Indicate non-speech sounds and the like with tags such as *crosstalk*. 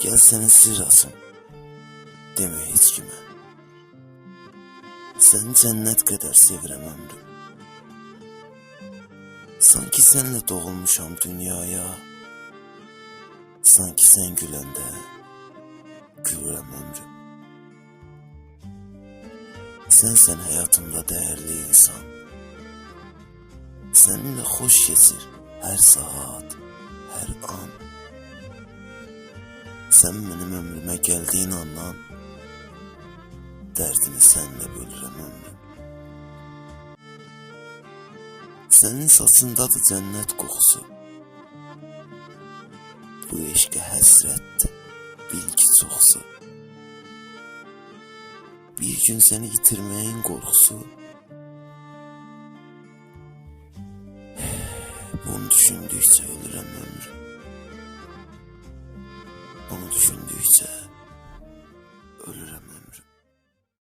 Gel senin sır asım. Deme hiç kime. Sen cennet kadar sevirem ömrüm. Sanki senle doğulmuşam dünyaya. Sanki sen gülende gülürem ömrüm. Sensen hayatımda değerli insan. Seninle hoş geçir her saat, her an. Sen benim ömrüme geldiğin andan derdimi senle bölürüm ömrüm. Senin saçındadır cennet kokusu. Bu eşke həsrətdir, bil ki çoxsu. Bir gün seni yitirməyin qorxusu. *sighs* Bunu düşündükçe ölürəm ömrüm. Bunu düşündüyse ölürüm.